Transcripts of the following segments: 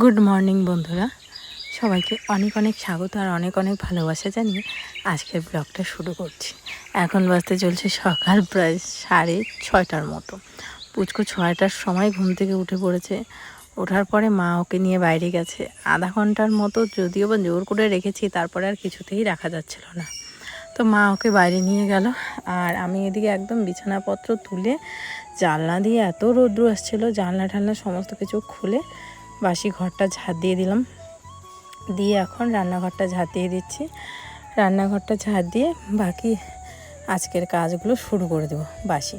Good morning, বন্ধুরা। সবাইকে অনেক অনেক স্বাগত আর অনেক অনেক ভালোবাসা জানিয়ে আজকের ব্লগটা শুরু করছি। এখন বাজতে চলছে সকাল প্রায় সাড়ে ছয়টার মতো। পুচকু ছয়টার সময় ঘুম থেকে উঠে পড়েছে। ওঠার পরে মা ওকে নিয়ে বাইরে গেছে। আধা ঘণ্টার মতো যদিও বা জোর করে রেখেছি, তারপরে আর কিছুতেই রাখা যাচ্ছিল না। তো মা ওকে বাইরে নিয়ে গেল আর আমি এদিকে একদম বিছানাপত্র তুলে জানলা দিয়ে এত রৌদ্র আসছিল জানলা ঠান্লা সমস্ত কিছু খুলে বাসি ঘরটা ঝাঁট দিয়ে দিলাম। দিয়ে এখন রান্নাঘরটা ঝাঁট দিয়ে দিচ্ছি। রান্নাঘরটা ঝাঁট দিয়ে বাকি আজকের কাজগুলো শুরু করে দেবো বাসি।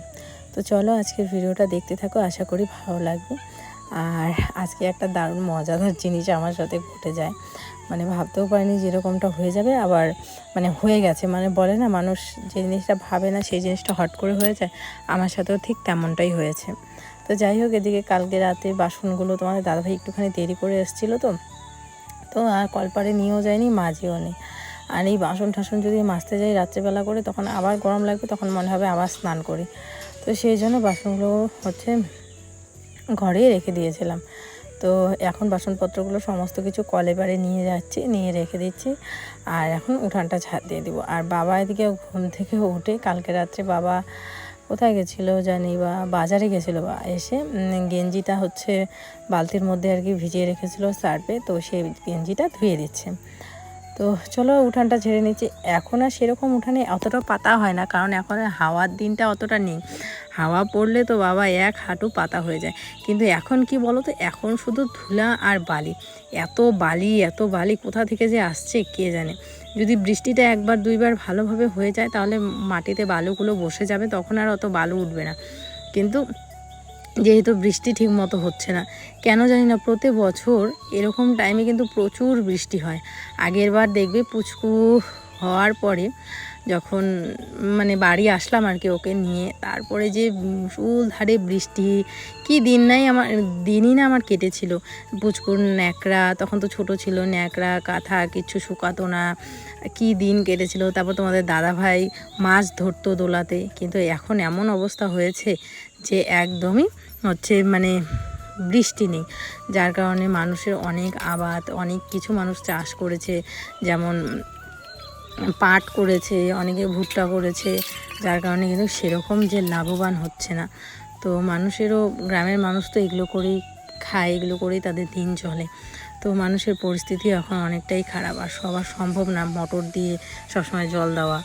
তো চলো আজকের ভিডিওটা দেখতে থাকো, আশা করি ভালো লাগবে। আর আজকে একটা দারুণ মজাদার জিনিস আমার সাথে ঘটে যায়। মানে ভাবতেও পারিনি যেরকমটা হয়ে যাবে, আবার মানে হয়ে গেছে। মানে বলে না, মানুষ যে জিনিসটা ভাবে না, সেই জিনিসটা হট করে হয়ে যায়। আমার সাথেও ঠিক তেমনটাই হয়েছে। তো যাই হোক, এদিকে কালকে রাতে বাসনগুলো তোমাদের দাদাভাই একটুখানি দেরি করে এসেছিল তো। তো আর কলপারে নিয়েও যায়নি, মাঝেও নেই। আর এই বাসন টাসন যদি মাজতে যাই রাত্রেবেলা করে, তখন আবার গরম লাগবে, তখন মনে হবে আবার স্নান করি। তো সেই জন্য বাসনগুলো হচ্ছে ঘরেই রেখে দিয়েছিলাম। তো এখন বাসনপত্রগুলো সমস্ত কিছু কলে বারে নিয়ে যাচ্ছি, নিয়ে রেখে দিচ্ছি। আর এখন উঠানটা ঝাড় দিয়ে দিব। আর বাবা এদিকে ঘুম থেকে উঠে কালকে রাত্রে বাবা কোথায় গেছিল জানি বা বাজারে গেছিল বা এসে গেঞ্জিটা হচ্ছে বালতির মধ্যে আর কি ভিজিয়ে রেখেছিলো সার্ফে, তো সেই গেঞ্জিটা ধুয়ে দিচ্ছে। তো চলো উঠানটা ছেড়ে নিচ্ছি। এখন আর সেরকম উঠানে অতটা পাতা হয় না, কারণ এখন হাওয়ার দিনটা অতটা নেই। হাওয়া পড়লে তো বাবা এক হাঁটু পাতা হয়ে যায়। কিন্তু এখন কি বলো তো এখন শুধু ধুলা আর বালি। এত বালি এত বালি কোথা থেকে যে আসছে কে জানে? যদি বৃষ্টিটা একবার, দুইবার ভালোভাবে হয়ে যায়, তাহলে মাটিতে বালুগুলো বসে যাবে, তখন আর অত বালু উঠবে না। কিন্তু যেহেতু বৃষ্টি ঠিকমতো হচ্ছে না, কেন জানি না, প্রতি বছর এরকম টাইমে কিন্তু প্রচুর বৃষ্টি হয়। আগের বার দেখবে পুচকু হওয়ার পরে যখন মানে বাড়ি আসলাম আর কি ওকে নিয়ে, তারপরে যে শুল ধারে বৃষ্টি, কি দিন নাই আমার, দিনই না আমার কেটেছিল। পুচকুর ন্যাকড়া, তখন তো ছোট ছিল, ন্যাকড়া, কাঁথা কিছু শুকাতো না। কি দিন কেটেছিল, তারপর তোমাদের দাদা ভাই মাছ ধরতো দোলাতে, কিন্তু এখন এমন অবস্থা হয়েছে যে একদমই হচ্ছে মানে বৃষ্টি নেই। যার কারণে মানুষের অনেক আবাদ, অনেক কিছু মানুষ চাষ করেছে, যেমন পাট করেছে, অনেকে ভুট্টা করেছে, যার কারণে কিন্তু সেরকম যে লাভবান হচ্ছে না। তো মানুষেরও, গ্রামের মানুষ তো এগুলো করেই খায়, এগুলো করেই তাদের দিন চলে। তো মানুষের পরিস্থিতি এখন অনেকটাই খারাপ, আর সবার সম্ভব না মোটর দিয়ে সবসময় জল দেওয়া।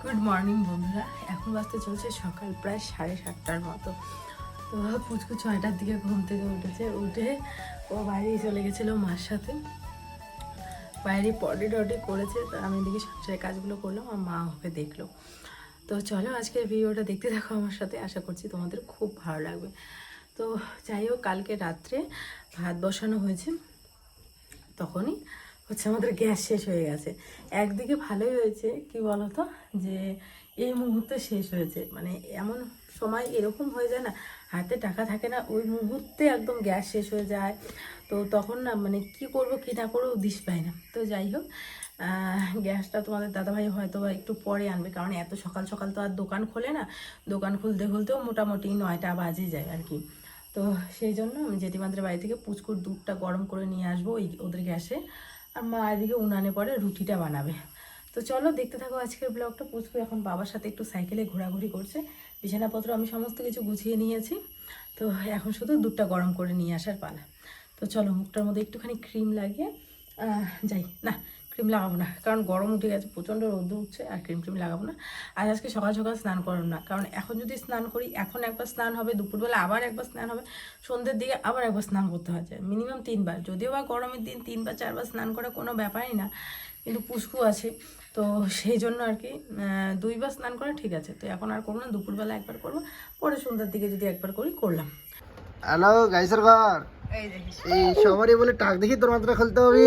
গুড মর্নিং বন্ধুরা। এখন বাজতে চলছে সকাল প্রায় সাড়ে সাতটার মতো। তো পুচকু ছয়টার দিকে ঘুম থেকে উঠেছে। উঠে ও বাইরেই চলে গেছিল মার সাথে। বাইরে পটি টটি করেছে। তো আমি এদিকে সংসারের কাজগুলো করলাম আর মা ওকে দেখল। তো চলো আজকের ভিডিওটা দেখতে থাকো আমার সাথে। আশা করছি তোমাদের খুব ভালো লাগবে। তো যাই হোক, কালকে রাত্রে ভাত বসানো হয়েছে। তখনই হচ্ছে আমাদের গ্যাস শেষ হয়ে গেছে। একদিকে ভালোই হয়েছে, কি বলতো? যে এই মুহূর্তে শেষ হয়েছে। মানে এমন সময় এরকম হয়ে যায় না, হাতে টাকা থাকে না, ওই মুহূর্তে একদম গ্যাস শেষ হয়ে যায়। তো তখন না মানে কি করব, কি না করব দিস পাই না। তো যাই হোক গ্যাসটা তোমাদের দাদাভাই হয়তো একটু পরে আনবে, কারণ এত সকাল সকাল তো আর দোকান খোলে না। দোকান খুলতে খুলতেও মোটামুটি নয়টা বাজে যায় আর কি। তো সেই জন্য আমি জেঠিমাদের বাড়ি থেকে পুচকুর দুধটা গরম করে নিয়ে আসব ওই ওদের গ্যাসে। আর মা এদিকে উনানে পরে রুটিটা বানাবে। তো চলো দেখতে থাকো আজকের ব্লগটা। পুচকু এখন বাবার সাথে একটু সাইকেলে ঘোরাঘুরি করছে। বিছানাপত্র আমি সমস্ত কিছু গুছিয়ে নিয়েছি। তো এখন শুধু দুধটা গরম করে নিয়ে আসার পালা। তো চলো মুখটার মধ্যে একটুখানি ক্রিম লাগিয়ে যাই, না ক্রিম লাগাবো না। কারণ গরম উঠে গেছে, প্রচণ্ড রোদ উঠছে, আর ক্রিম ক্রিম লাগাবো না। আর আজকে সকাল সকাল স্নান করব না। কারণ এখন যদি স্নান করি, এখন একবার স্নান হবে, দুপুরবেলা আবার একবার স্নান হবে, সন্ধ্যের দিকে আবার একবার স্নান করতে হয়। মিনিমাম তিনবার। যদিও বা গরমের দিন তিনবার, চারবার স্নান করা কোনো ব্যাপারই না, কিন্তু পুষ্কু আছে। তো সেই জন্য আর কি দুইবার স্নান করা ঠিক আছে। তো এখন আর করব না, দুপুরবেলা একবার করব, পরে সন্ধ্যার দিকে যদি একবার করি, করলাম। হ্যালো গাইসের ঘর। এই সবারই বলে টাক দেখি তোর মাত্রা খুলতে হবে।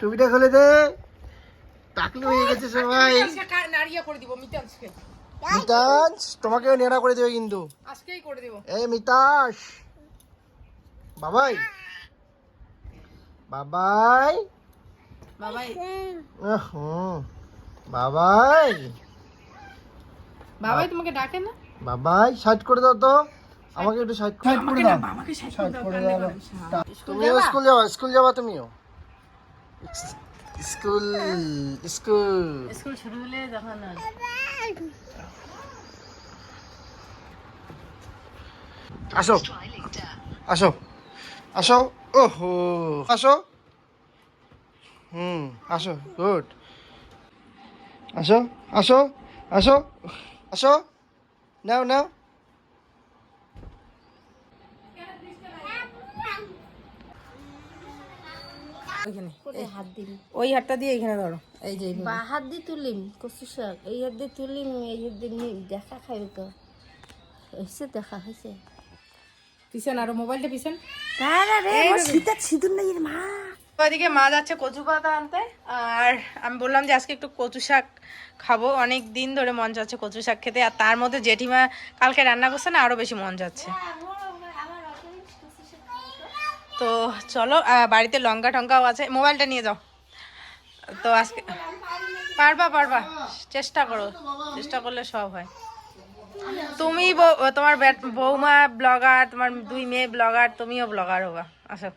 টুপিটা খুলে দে। টাকলি হয়ে গেছে সবাই। তোমাকেও নেড়া করে দেবে কিন্তু। আজকেই করে দিব। এই মিতাস। বাবাই। বাবাই। বাবাই। বাবাই। বাবাই তোমাকে ডাকে না? বাবাই সাইড করে দাও তো। আমাকে একটু সাইড সাইড করে দাও। আমাকে সাইড করে দাও তুমিও স্কুল যাও স্কুল যাবা? তুমিও। স্কুল স্কুল স্কুল শুরু হলে যখন আসো। আসো। আসো। ওহো। আসো। হুম আসো। গুড আসো আসো আসো আসো। নাও নাও। হাত দিন ওই হাতটা দিয়ে এখানে ধরো। এই যে বা হাত দিয়ে তুলিম কচু শাক। এই হাত দিয়ে তুলিম এই হাত দিয়ে দেখা খাইব তো। হয়েছে দেখা হয়েছে পিছন আরও মোবাইলটা পিছন। ওইদিকে মা যাচ্ছে কচু পাতা আনতে। আর আমি বললাম যে আজকে একটু কচু শাক খাব। অনেক দিন ধরে মন যাচ্ছে কচু শাক খেতে। আর তার মধ্যে জেঠিমা কালকে রান্না করছে না আরও বেশি মন যাচ্ছে। তো চলো বাড়িতে লঙ্কা টঙ্কাও আছে। মোবাইলটা নিয়ে যাও। তো আজকে পারবা পারবা। চেষ্টা করো। চেষ্টা করলে সব হয়। তুমি তোমার বৌমা ব্লগার তোমার দুই মেয়ে ব্লগার তুমিও ব্লগার হবা। আসো।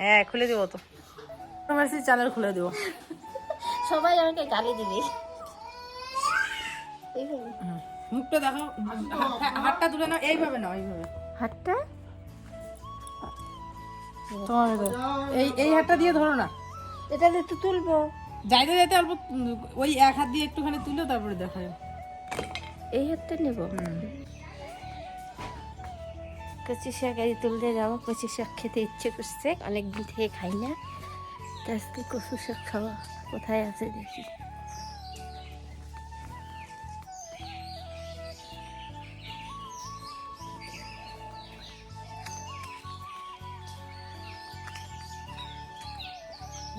হ্যাঁ খুলে দিব তো। তোমার সেই চ্যানেল খুলে দিব। সবাই আমাকে গালি দিবে। মুখটা দেখো হাতটা তুলে নাও। এইভাবে নাও এইভাবে। হাতটা? তোমার এই এই হাতটা দিয়ে ধরো না। এটা তো তুলবো। যাইতে যাইতে অল্প ওই এক হাত দিয়ে একটুখানি তুলে তারপরে দেখায় এই হাতটা নেব। কচি শাক এই তুলতে যাব। কচি শাক খেতে ইচ্ছে করছে। অনেকদিন থেকে খাই না। আজকে কচু শাক খাওয়া কোথায় আছে দেখি।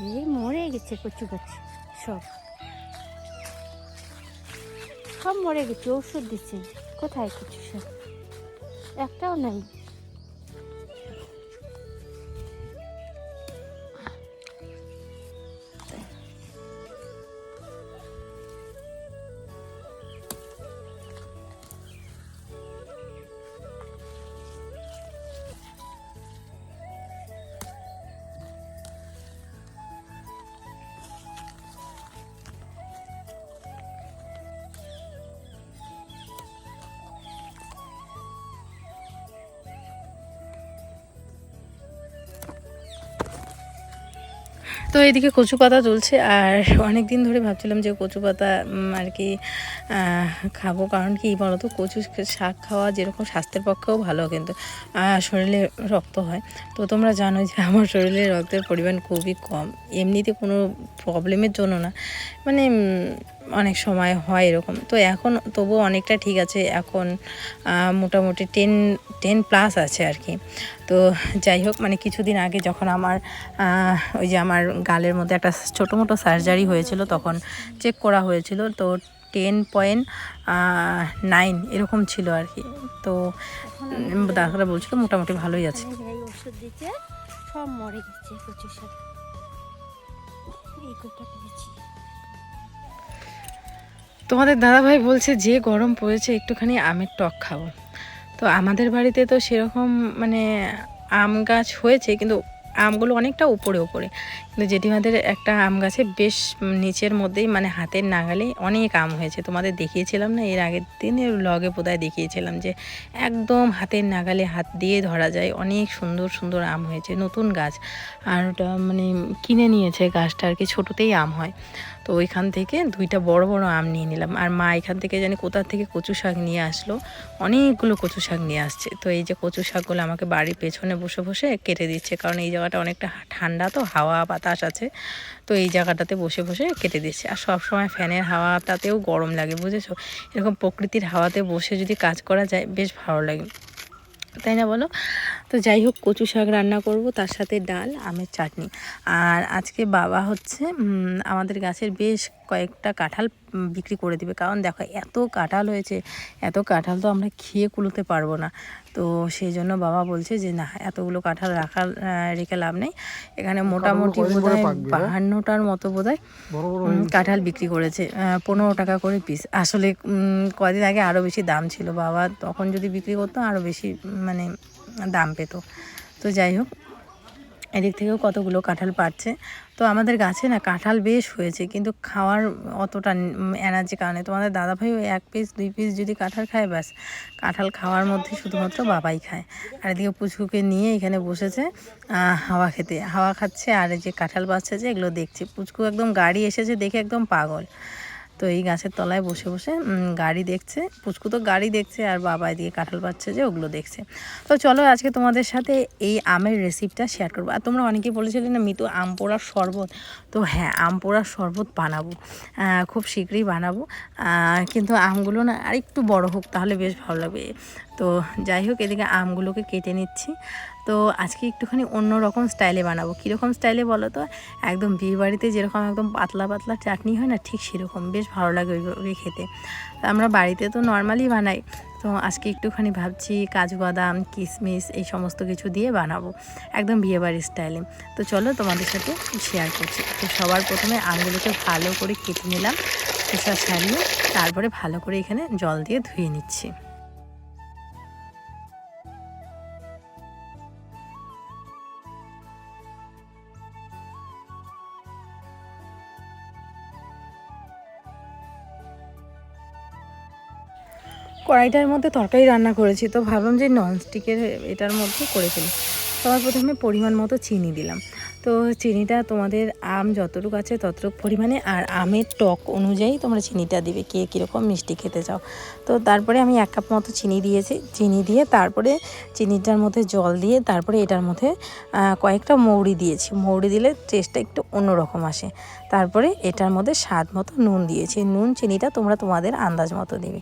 এই মরে গেছে কচু গাছ, সব। সব মরে গেছে, ওষুধ দিচ্ছে। কোথায় কচু সব? একটাও নাই। এদিকে কচু পাতা চলছে আর অনেক দিন ধরে ভাবছিলাম যে কচু পাতা আর কি খাব। কারণ কি বলতো, কচু শাক খাওয়া যেরকম স্বাস্থ্যের পক্ষেও ভালো কিন্তু শরীরে রক্ত হয়। তো তোমরা জানো যে আমার শরীরে রক্তের পরিমাণ খুবই কম। এমনিতে কোনো প্রবলেমের জন্য না। মানে অনেক সময় হয় এরকম। তো এখন তবুও অনেকটা ঠিক আছে। এখন মোটামুটি টেন টেন প্লাস আছে আর কি। তো যাই হোক মানে কিছুদিন আগে যখন আমার ওই যে আমার গালের মধ্যে একটা ছোটো মোটো সার্জারি হয়েছিল তখন চেক করা হয়েছিল। তো টেন পয়েন্ট নাইন এরকম ছিল আর কি। তো ডাক্তাররা বলছিল মোটামুটি ভালোই আছে। ওষুধ সব মরে গেছে কচু তোমাদের দাদাভাই বলছে, যে গরম পড়েছে, একটুখানি আমের টক খাব। তো আমাদের বাড়িতে তো সেরকম মানে আম গাছ হয়েছে, কিন্তু আমগুলো অনেকটা উপরে উপরে। কিন্তু জেঠিমাদের একটা আম গাছে বেশ নিচের মধ্যেই মানে হাতের নাগালে অনেক আম হয়েছে। তোমাদের দেখিয়েছিলাম না, এর আগের দিনের লগে বোধহয় দেখিয়েছিলাম যে একদম হাতের নাগালে হাত দিয়ে ধরা যায়, অনেক সুন্দর সুন্দর আম হয়েছে, নতুন গাছ। আর ওটা মানে কিনে নিয়েছে গাছটা আর কি, ছোটোতেই আম হয়। তো ওইখান থেকে দুইটা বড় বড় আম নিয়ে নিলাম। আর মা এখান থেকে জানি কোথা থেকে কচু শাক নিয়ে আসলো। অনেকগুলো কচু শাক নিয়ে আসছে। তো এই যে কচু শাকগুলো আমাকে বাড়ির পেছনে বসে বসে কেটে দিচ্ছে। কারণ এই জায়গাটা অনেকটা ঠান্ডা তো, হাওয়া বাতাস আছে। তো এই জায়গাটাতে বসে বসে কেটে দিচ্ছে। আর সব সময় ফ্যানের হাওয়াটাতেও গরম লাগে, বুঝেছ? এরকম প্রকৃতির হাওয়াতে বসে যদি কাজ করা যায়, বেশ ভালো লাগে। তাই না বলো? তো যাই হোক কচু শাক রান্না করব তার সাথে ডাল আমের চাটনি। আর আজকে বাবা হচ্ছে আমাদের গাছের বেশ কয়েকটা কাঁঠাল বিক্রি করে দিবে। কারণ দেখো এত কাঁঠাল হয়েছে এত কাঁঠাল তো আমরা খেয়ে কুলোতে পারব না। তো সেই জন্য বাবা বলছে যে না এতগুলো কাঁঠাল রাখা রেখে লাভ নেই। এখানে মোটামুটি বোধ হয় হ্যাঁ? বাহান্নটার মতো বোধ হয় কাঁঠাল বিক্রি করেছে পনেরো টাকা করে পিস আসলে কদিন আগে আরও বেশি দাম ছিল। বাবা তখন যদি বিক্রি করতো আরও বেশি মানে দাম পেত। তো যাই হোক, এদিক থেকেও কতগুলো কাঁঠাল পাচ্ছে তো আমাদের গাছে না কাঁঠাল বেশ হয়েছে, কিন্তু খাওয়ার অতটা এনার্জি কারণে। তোমাদের দাদাভাই ওই এক পিস দুই পিস যদি কাঁঠাল খায় ব্যাস, কাঁঠাল খাওয়ার মধ্যে শুধুমাত্র বাবাই খায়। আর এদিকে পুচকুকে নিয়ে এখানে বসেছে হাওয়া খেতে। হাওয়া খাচ্ছে, আর যে কাঁঠাল পাচ্ছে যে এগুলো দেখছে। পুচকু একদম গাড়ি এসেছে দেখে একদম পাগল। তো এই গাছের তলায় বসে বসে গাড়ি দেখছে। পুচকু তো গাড়ি দেখছে আর বাবা এদিকে কাঁঠাল পাচ্ছে যে ওগুলো দেখছে। তো চলো আজকে তোমাদের সাথে এই আমের রেসিপিটা শেয়ার করব। আর তোমরা অনেকেই বলেছিলে না, মিতু আম পোড়ার শরবত। তো হ্যাঁ আম পোড়ার শরবত বানাবো। খুব শীঘ্রই বানাবো। কিন্তু আমগুলো না আর একটু বড় হোক, তাহলে বেশ ভালো লাগবে। তো যাই হোক, এদিকে আমগুলোকে কেটে নিচ্ছি। তো আজকে একটুখানি অন্য রকম স্টাইলে বানাবো। কীরকম স্টাইলে বলো তো? একদম বিয়ে বাড়িতে যেরকম একদম পাতলা পাতলা চাটনি হয় না, ঠিক সেরকম। বেশ ভালো লাগে ওইভাবে খেতে। আমরা বাড়িতে তো নর্মালি বানাই। তো আজকে একটুখানি ভাবছি কাজু বাদাম কিশমিশ এই সমস্ত কিছু দিয়ে বানাবো, একদম বিয়েবাড়ির স্টাইলে। তো চলো তোমাদের সাথে শেয়ার করছি। তো সবার প্রথমে আমগুলোকে ভালো করে কেটে নিলাম, খোসা ছাড়িয়ে, তারপরে ভালো করে এখানে জল দিয়ে ধুয়ে নিচ্ছি। কড়াইটার মধ্যে তরকারি রান্না করেছি, তো ভাবলাম যে ননস্টিকের এটার মধ্যে করে ফেলি। সবার প্রথমে পরিমাণ মতো চিনি দিলাম। তো চিনিটা তোমাদের আম যতটুকু আছে ততটুকু পরিমাণে, আর আমের টক অনুযায়ী তোমরা চিনিটা দিবে কে কীরকম মিষ্টি খেতে চাও। তো তারপরে আমি এক কাপ মতো চিনি দিয়েছি, চিনি দিয়ে তারপরে চিনিটার মধ্যে জল দিয়ে তারপরে এটার মধ্যে কয়েকটা মৌরি দিয়েছি। মৌরি দিলে টেস্টটা একটু অন্যরকম আসে। তারপরে এটার মধ্যে স্বাদ মতো নুন দিয়েছি। নুন, চিনিটা তোমরা তোমাদের আন্দাজ মতো দেবে।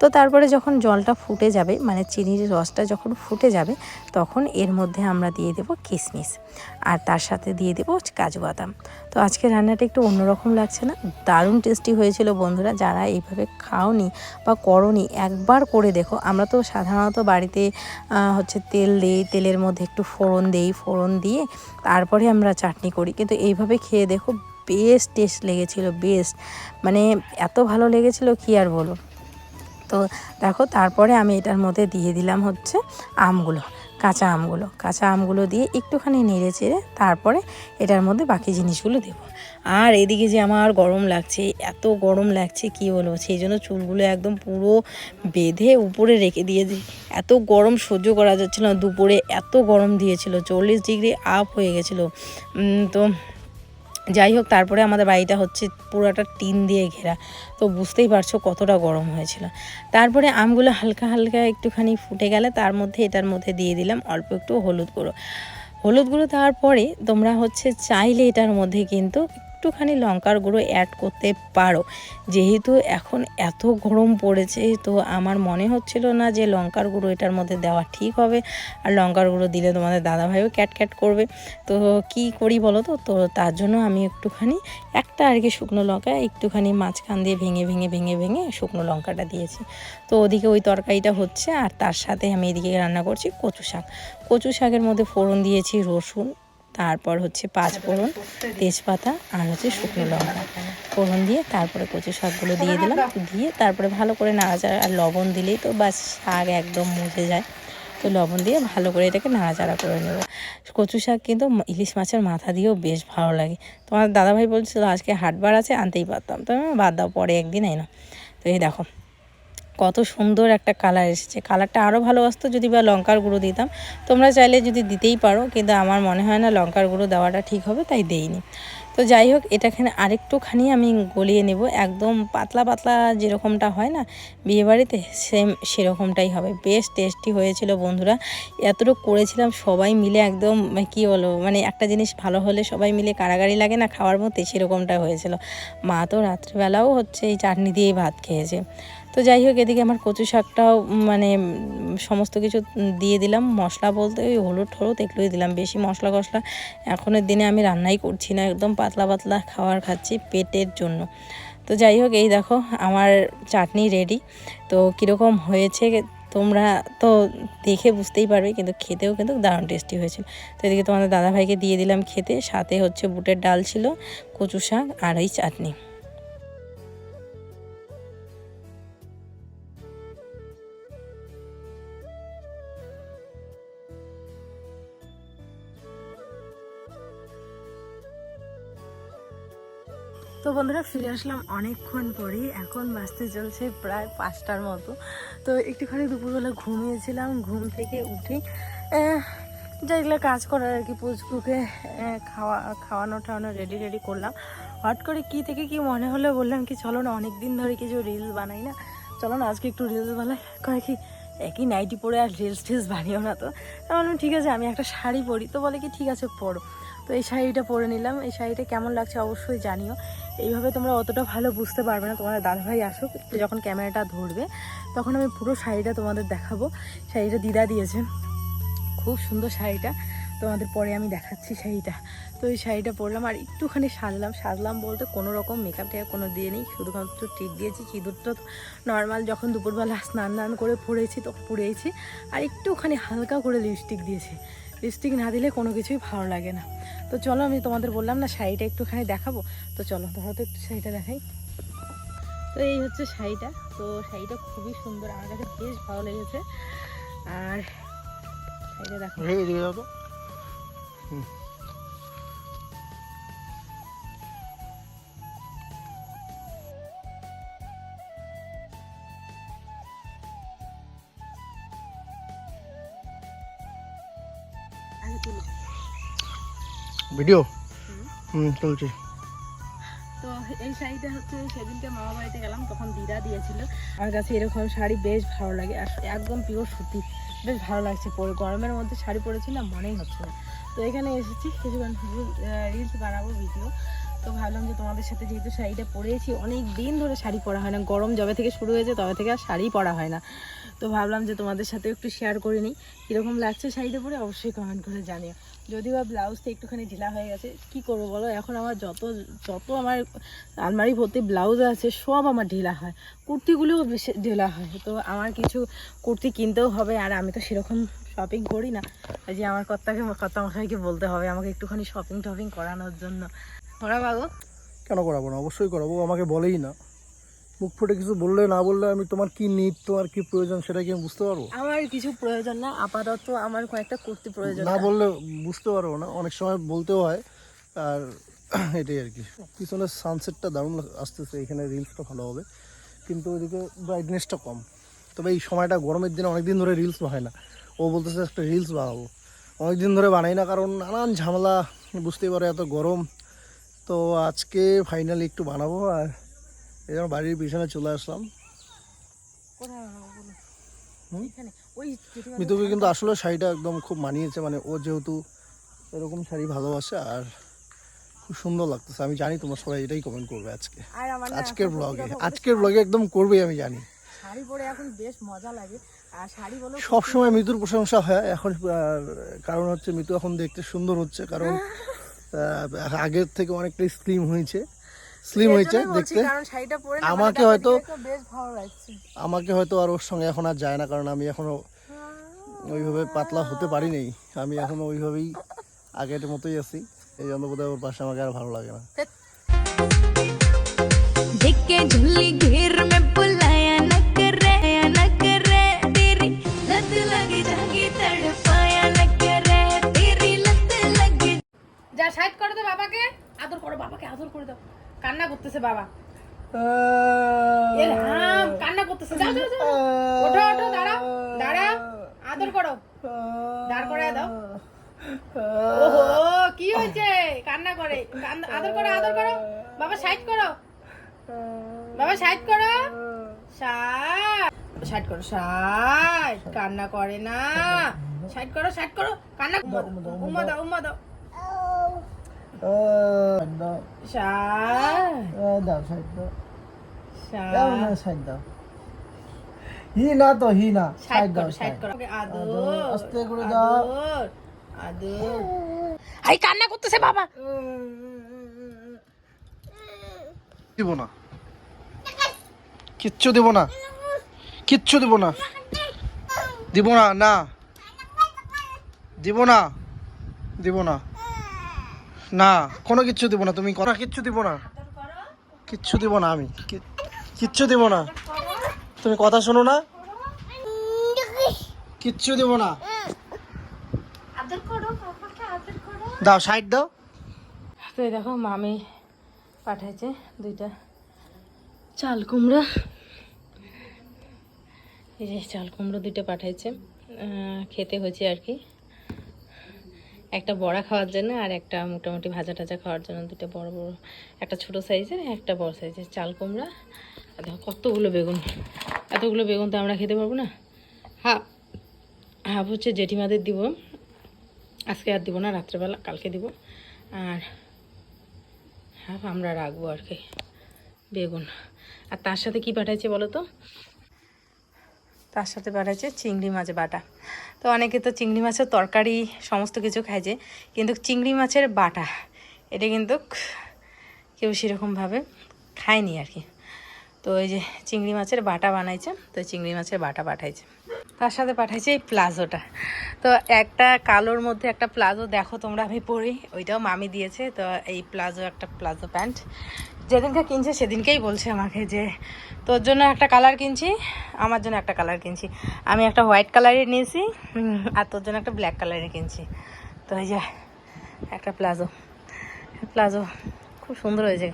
তো তারপরে যখন জলটা ফুটে যাবে মানে চিনির রসটা যখন ফুটে যাবে, তখন এর মধ্যে আমরা দিয়ে দেবো কিশমিশ আর তার সাথে দিয়ে দেবো কাজু বাদাম। তো আজকে রান্নাটা একটু অন্যরকম লাগছে না? দারুণ টেস্টি হয়েছিল বন্ধুরা। যারা এইভাবে খাওনি বা করনি, একবার করে দেখো। আমরা তো সাধারণত বাড়িতে হচ্ছে তেল দিই, তেলের মধ্যে একটু ফোড়ন দেই, ফোড়ন দিয়ে তারপরে আমরা চাটনি করি। কিন্তু এইভাবে খেয়ে দেখো, বেশ টেস্ট লেগেছিল বেস্ট মানে এত ভালো লেগেছিল, কি আর বলো তো দেখো, তারপরে আমি এটার মধ্যে দিয়ে দিলাম হচ্ছে আমগুলো, কাঁচা আমগুলো। কাঁচা আমগুলো দিয়ে একটুখানি নেড়ে চেড়ে তারপরে এটার মধ্যে বাকি জিনিসগুলো দেবো। আর এদিকে যে আমার গরম লাগছে, এত গরম লাগছে, কি বলব? সেই জন্য চুলগুলো একদম পুরো বেঁধে উপরে রেখে দিয়েছি। এত গরম সহ্য করা যাচ্ছিল না। দুপুরে এত গরম দিয়েছিল, চল্লিশ ডিগ্রি আপ হয়ে গেছিল। তো যাই হোক তারপরে আমাদের বাড়িটা হচ্ছে পুরোটা টিন দিয়ে ঘেরা। তো বুঝতেই পারছ কতটা গরম হয়েছিল। তারপরে আমগুলো হালকা হালকা একটুখানি ফুটে গেলে তার মধ্যে এটার মধ্যে দিয়ে দিলাম অল্প একটু হলুদ গুঁড়ো। হলুদ গুঁড়ো দেওয়ার পরে তোমরা হচ্ছে চাইলে এটার মধ্যে কিন্তু একটুখানি লঙ্কার গুঁড়ো অ্যাড করতে পারো। যেহেতু এখন এত গরম পড়েছে, তো আমার মনে হচ্ছিল না যে লঙ্কার গুঁড়ো এটার মধ্যে দেওয়া ঠিক হবে। আর লঙ্কার গুঁড়ো দিলে তোমাদের দাদাভাইও ক্যাট ক্যাট করবে। তো কি করি বলো তো? তো তার জন্য আমি একটুখানি একটা আর কি শুকনো লঙ্কা, একটুখানি মাঝখান দিয়ে ভেঙে ভেঙে ভেঙে ভেঙে শুকনো লঙ্কাটা দিয়েছি। তো ওদিকে ওই তরকারিটা হচ্ছে, আর তার সাথে আমি এদিকে রান্না করছি কচু শাক। কচু শাকের মধ্যে ফোড়ন দিয়েছি রসুন তারপর হচ্ছে পাঁচ ফোড়ন তেজপাতা আর হচ্ছে শুকনো লঙ্কা। ফোড়ন দিয়ে তারপরে কচু শাকগুলো দিয়ে দিলাম। দিয়ে তারপরে ভালো করে নাড়াচাড়া আর লবণ দিলেই তো বাস শাক একদম মুজে যায়। তো লবণ দিয়ে ভালো করে এটাকে নাড়াচাড়া করে নেব। কচু শাক কিন্তু ইলিশ মাছের মাথা দিয়েও বেশ ভালো লাগে। তোমার দাদাভাই বলছিল আজকে হাটবার আছে আনতেই পারতাম। তো বাদ দাও পরে একদিন এই না তো এই দেখো কত সুন্দর একটা কালার এসেছে। কালারটা আরও ভালো আসতো যদি বা লঙ্কার গুঁড়ো দিতাম। তোমরা চাইলে যদি দিতেই পারো, কিন্তু আমার মনে হয় না লঙ্কার গুঁড়ো দেওয়াটা ঠিক হবে, তাই দেইনি। তো যাই হোক, এটাখানে আরেকটুখানি আমি গলিয়ে নেব। একদম পাতলা পাতলা যেরকমটা হয় না, বিয়েবাড়িতে সেম সেরকমটাই হবে। বেশ টেস্টি হয়েছিল বন্ধুরা। এতটুকু করেছিলাম সবাই মিলে একদম কি বলো মানে একটা জিনিস ভালো হলে সবাই মিলে কারাগারি লাগে না, খাওয়ার মধ্যে সেরকমটা হয়েছিল। মা তো রাত্রিবেলাও হচ্ছে এই চাটনি দিয়েই ভাত খেয়েছে। তো যাই হোক, এদিকে আমার কচু শাকটাও মানে সমস্ত কিছু দিয়ে দিলাম। মশলা বলতে ওই হলুদ হলুদ এগুলোই দিলাম। বেশি মশলা কষলা এখনের দিনে আমি রান্নাই করছি না। একদম পাতলা পাতলা খাবার খাচ্ছি পেটের জন্য। তো যাই হোক, এই দেখো, আমার চাটনি রেডি তো কীরকম হয়েছে তোমরা তো দেখে বুঝতেই পারবে, কিন্তু খেতেও কিন্তু দারুণ টেস্টি হয়েছিল। তো এদিকে তোমাদের দাদাভাইকে দিয়ে দিলাম খেতে। সাথে হচ্ছে বুটের ডাল ছিল, কচু শাক আর ওই চাটনি। তো বন্ধুরা ফিরে আসলাম অনেকক্ষণ পরেই। এখন বাঁচতে চলছে প্রায় পাঁচটার মতো। তো একটুখানি দুপুরবেলা ঘুমিয়েছিলাম, ঘুম থেকে উঠে যেগুলো কাজ করার আর কি, পুচকুকে খাওয়া, খাওয়ানো টাওয়ানো রেডি রেডি করলাম। হট করে কি থেকে কি মনে হলো বললাম কি, চলো না অনেক দিন ধরে কিছু রিলস বানাই না। চলো না, আজকে একটু রিলস বানাই। কয় কি, একই নাইটি পরে আর রিলস টিলস বানিও না তো। বললাম, ঠিক আছে, আমি একটা শাড়ি পরি। তো বলে কি, ঠিক আছে, পরো। তো এই শাড়িটা পরে নিলাম। এই শাড়িটা কেমন লাগছে অবশ্যই জানিও। এইভাবে তোমরা অতটা ভালো বুঝতে পারবে না, তোমাদের দাদাভাই আসুক, যখন ক্যামেরাটা ধরবে, তখন আমি পুরো শাড়িটা তোমাদের দেখাবো। শাড়িটা দিদা দিয়েছে। খুব সুন্দর শাড়িটা। তোমাদের পরে আমি দেখাচ্ছি শাড়িটা। তো এই শাড়িটা পরলাম আর একটুখানি সাজলাম। সাজলাম বলতে কোনো রকম মেকআপ টেকআপ কোনো দিয়ে নেই, শুধুমাত্র টিক দিয়েছি। সিঁদুরটা নর্মাল যখন দুপুরবেলা স্নান টান করে পরেছি তখন পরেছি। আর একটুখানি হালকা করে লিপস্টিক দিয়েছি। লিপস্টিক না দিলে কোনো কিছুই ভালো লাগে না। তো চলো আমি তোমাদের বললাম না, শাড়িটা একটুখানি দেখাবো। তো চলো, ধরো তো একটু শাড়িটা দেখাই। তো এই হচ্ছে শাড়িটা। তো শাড়িটা খুবই সুন্দর, আমার কাছে বেশ ভালো লেগেছে। আর শাড়িটা দেখো। ভিডিও? হুম, চলছে। তো এই শাড়িটা হচ্ছে সেদিনকে মামা বাড়িতে গেলাম, তখন দিদা দিয়েছিল। আমার কাছে এরকম শাড়ি বেশ ভালো লাগে, আর একদম পিওর সুতি। বেশ ভালো লাগছে পরে। গরমের মধ্যে শাড়ি পরেছি না, মনেই হচ্ছে না। তো এখানে এসেছি, কিছুক্ষণ রিলস বানাবো ভিডিও তো ভাবলাম যে তোমাদের সাথে যেহেতু শাড়িটা পরেছি, অনেক দিন ধরে শাড়ি পরা হয় না। গরম যবে থেকে শুরু হয়েছে, তবে থেকে আর শাড়ি পরা হয় না। তো ভাবলাম যে তোমাদের সাথে একটু শেয়ার করে নিই। কীরকম লাগছে শাড়িটা পরে, অবশ্যই কমেন্ট করে জানিও। যদিও বা ব্লাউজটা একটুখানি ঢিলা হয়ে গেছে, কি করব বলো? এখন আমার যত যত আমার আলমারি ভর্তি ব্লাউজ আছে, সব আমার ঢিলা হয়। কুর্তিগুলোও বেশি ঢিলা হয়। তো আমার কিছু কুর্তি কিনতেও হবে, আর আমি তো সেরকম শপিং করি না। যে আমার কর্তাকে কর্তা মশাইকে বলতে হবে, আমাকে একটুখানি শপিং টপিং করানোর জন্য। ওরা বাবু কেন করাবো না? অবশ্যই করাবো আমাকে বলেই না। মুখ ফুটে কিছু বললে না বললে আমি তোমার কি নিড তোমার কি প্রয়োজন সেটা কি আমি বুঝতে পারব? আমার কিছু প্রয়োজন না আপাতত আমার কয়েকটা কুর্তি প্রয়োজন না বললে বুঝতে পারব না অনেক সময় বলতেও হয় আর এটাই আর কি। পিছনের সানসেটটা দারুণ আসতেছে এখানে রিলসটা ভালো হবে কিন্তু ওইদিকে ব্রাইটনেসটা কম। তবে এই সময়টা গরমের দিনে অনেক দিন ধরে রিলস হয় না। ও বলতেছে একটা রিলস বানাবো। অনেক দিন ধরে বানাই না কারণ নানান ঝামেলা বুঝতেই পারো এত গরম। তো আজকে ফাইনালি একটু বানাবো আর এই বাড়ির পিছনে চলে আসলাম। মিতুকে কিন্তু আসলে শাড়িটা একদম খুব মানিয়েছে মানে ও যেহেতু এরকম শাড়ি ভালোবাসে আর খুব সুন্দর লাগতেছে। আমি জানি তোমরা সবাই এটাই কমেন্ট করবে আজকে। আজকের ব্লগে আজকের ব্লগে একদম করবেই আমি জানি। শাড়ি পরে এখন বেশ মজা লাগে। আর শাড়ি বলো সব সময় মিতুর প্রশংসা হয়। এখন কারণ হচ্ছে মিতু এখন দেখতে সুন্দর হচ্ছে কারণ আগের থেকে অনেকটাই স্লিম হয়েছে। স্লিম হয়েছে দেখতে। আমাকে হয়তো আমাকে হয়তো আর ওর সঙ্গে এখন আর যায় না কারণ আমি এখনও ওইভাবে পাতলা হতে পারিনি। আমি এখনও ওইভাবেই আগের মতোই আছি। এই জন্য ওর পাশে আমাকে আর ভালো লাগে না। যা সাইড করে দাও বাবাকে আদর করো বাবাকে আদর করে দাও। কান্না করতেছে বাবা। কান্না করতেছে। যাও যাও যাও। ওঠো ওঠো দাঁড়াও দাঁড়াও। আদর করো। দাঁড় করে দাও। ওহো কি হয়েছে? কান্না করে। আদর করো আদর করো। বাবা সাইড করো। বাবা সাইড করো। সাইড। সাইড করো সাইড। কান্না করে না। সাইড করো সাইড করো। কান্না উম্মা দাও উম্মা দাও। সাইড দাও সাইড দাও সাইড সাইড দাও হি না তো হি না সাইড সাইড দাও সাইড করো। আদর আস্তে করে দাও। আদর। আদর আই কান্না করতেছে বাবা। দিব না। কিচ্ছু দিব না। কিচ্ছু দিব না। দিব না না। দিব না। দিব না। না কোনো কিচ্ছু দিব না তুমি কথা কিচ্ছু দিব না। কিচ্ছু দিব না আমি। কি- কিচ্ছু দিব না। তুমি কথা শোনো না। কিচ্ছু দিব না। দাও সাইড দাও। তো এই দেখো মামি পাঠাইছে দুইটা চাল কুমড়া। এই যে চাল কুমড়ো দুইটা পাঠাইছে। খেতে হয়েছে আর কি। একটা বড়া খাওয়ার জন্য আর একটা মোটামুটি ভাজা টাজা খাওয়ার জন্য দুটো বড় বড়, একটা ছোট সাইজের একটা বড় সাইজের চাল কুমড়া। আর দেখো কতগুলো বেগুন, এতগুলো বেগুন তো আমরা খেতে পারব না। হাফ হাফ হচ্ছে জেঠিমাদের দিব। আজকে আর দিব না, রাত্রেবেলা, কালকে দিব। আর হাফ আমরা রাখব আর কি, বেগুন। আর তার সাথে কি পাঠাইছে বলো তো? তার সাথে পাঠাইছে চিংড়ি মাছ বাটা। তো অনেকে তো চিংড়ি মাছের তরকারি সমস্ত কিছু খায় যে, কিন্তু চিংড়ি মাছের বাটা, এটা কিন্তু কেউ সেরকমভাবে খায়নি আর কি। তো এই যে চিংড়ি মাছের বাটা বানাইছে, তো চিংড়ি মাছের বাটা পাঠাইছে। তার সাথে পাঠাইছে এই প্লাজোটা। তো একটা কালোর মধ্যে একটা প্লাজো দেখো তোমরা, আমি পরি, ওইটাও মামি দিয়েছে। তো এই প্লাজো, একটা প্লাজো প্যান্ট। যেদিনকে কিনছে সেদিনকেই বলছে আমাকে যে, তোর জন্য একটা কালার কিনছি, আমার জন্য একটা কালার কিনছি। আমি একটা হোয়াইট কালারের নিয়েছি আর তোর জন্য একটা ব্ল্যাক কালারের কিনছি। তো এই যে, একটা প্লাজো প্লাজো, খুব সুন্দর হয়েছে।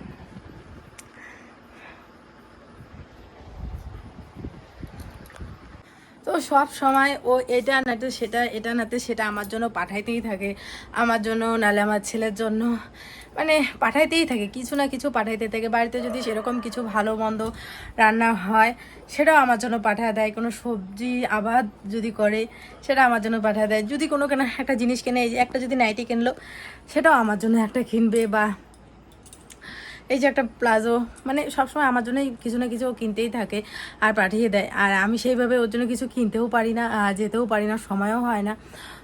সব সময় ও এটা নাতে সেটা, এটা নাতে সেটা আমার জন্য পাঠাইতেই থাকে। আমার জন্য নালে আমার ছেলের জন্য। মানে পাঠাইতেই থাকে, কিছু না কিছু পাঠাইতে থাকে। বাড়িতে যদি সেরকম কিছু ভালো মন্দ রান্না হয়, সেটাও আমার জন্য পাঠায় দেয়। কোনো সবজি আবাদ যদি করে, সেটা আমার জন্য পাঠায় দেয়। যদি কোনো কেনা একটা জিনিস কেনে একটা যদি নাইটি কিনলো, সেটাও আমার জন্য একটা কিনবে বা এই যে একটা প্লাজো মানে সবসময় আমার জন্যই কিছু না কিছু কিনতেই থাকে আর পাঠিয়ে দেয়। আর আমি সেইভাবে ওর জন্য কিছু কিনতেও পারি না যেতেও পারি না, সময়ও হয় না।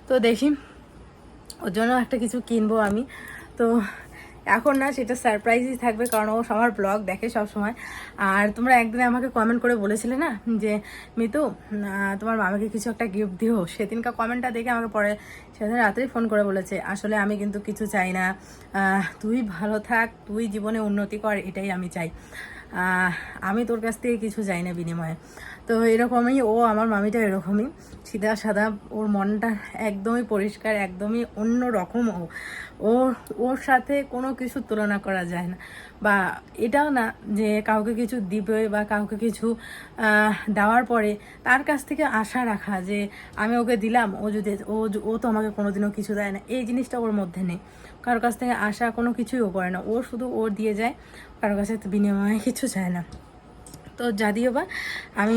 তো দেখি, ওর জন্য একটা কিছু কিনবো আমি। তো এখন না সেটা সারপ্রাইজই থাকবে, কারণ ও আমার ব্লগ দেখে সব সময় আর তোমরা একদিন আমাকে কমেন্ট করে বলেছিলে না, যে, মিতু তোমার মামাকে কিছু একটা গিফট দিও। সেদিনকার কমেন্টটা দেখে আমাকে পরে সেদিন রাত্রেই ফোন করে বলেছে, আসলে আমি কিন্তু কিছু চাই না। তুই ভালো থাক, তুই জীবনে উন্নতি কর, এটাই আমি চাই। আমি তোর কাছ থেকে কিছু চাই না বিনিময়ে। তো এরকমই ও আমার মামিটা এরকমই। সিধা সাদা ওর মনটা একদমই পরিষ্কার, একদমই অন্য রকম ও, ওর সাথে কোনো কিছু তুলনা করা যায় না। বা এটাও না যে কাউকে কিছু দিবে বা কাউকে কিছু দেওয়ার পরে তার কাছ থেকে আশা রাখা যে আমি ওকে দিলাম, ও যদি, ও ও তো আমাকে কোনোদিনও কিছু দেয় না। এই জিনিসটা ওর মধ্যে নেই। কারোর কাছ থেকে আশা কোনো কিছুই ও করে না। ও শুধু ওর দিয়ে যায় কারোর কাছে বিনিময়ে কিছু চায় না। তো যদিও বা আমি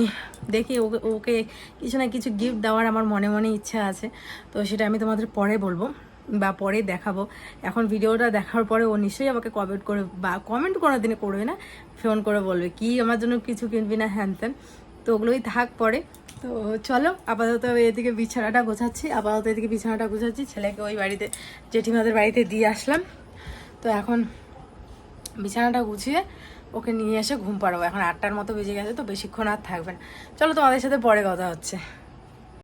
দেখি ওকে ওকে কিছু না কিছু গিফট দেওয়ার আমার মনে মনে ইচ্ছা আছে। তো সেটা আমি তোমাদের পরে বলব বা পরে দেখাবো। এখন ভিডিওটা দেখার পরে ও নিশ্চয়ই আমাকে কমেন্ট করে, বা কমেন্ট কোনো দিনে করবে না ফোন করে বলবে, কি আমার জন্য কিছু কিনবি না হ্যান ত্যান তো ওগুলোই থাক পরে। তো চলো, আপাতত এদিকে বিছানাটা গোছাচ্ছি, আপাতত এদিকে বিছানাটা গোছাচ্ছি, ছেলেকে ওই বাড়িতে, জেঠিমাদের বাড়িতে দিয়ে আসলাম। তো এখন বিছানাটা গুছিয়ে ওকে নিয়ে এসে ঘুম পাড়াবো। এখন আটটার মতো বেজে গেছে, তো বেশিক্ষণ আর থাকবেন চলো তোমাদের সাথে পরে কথা হচ্ছে।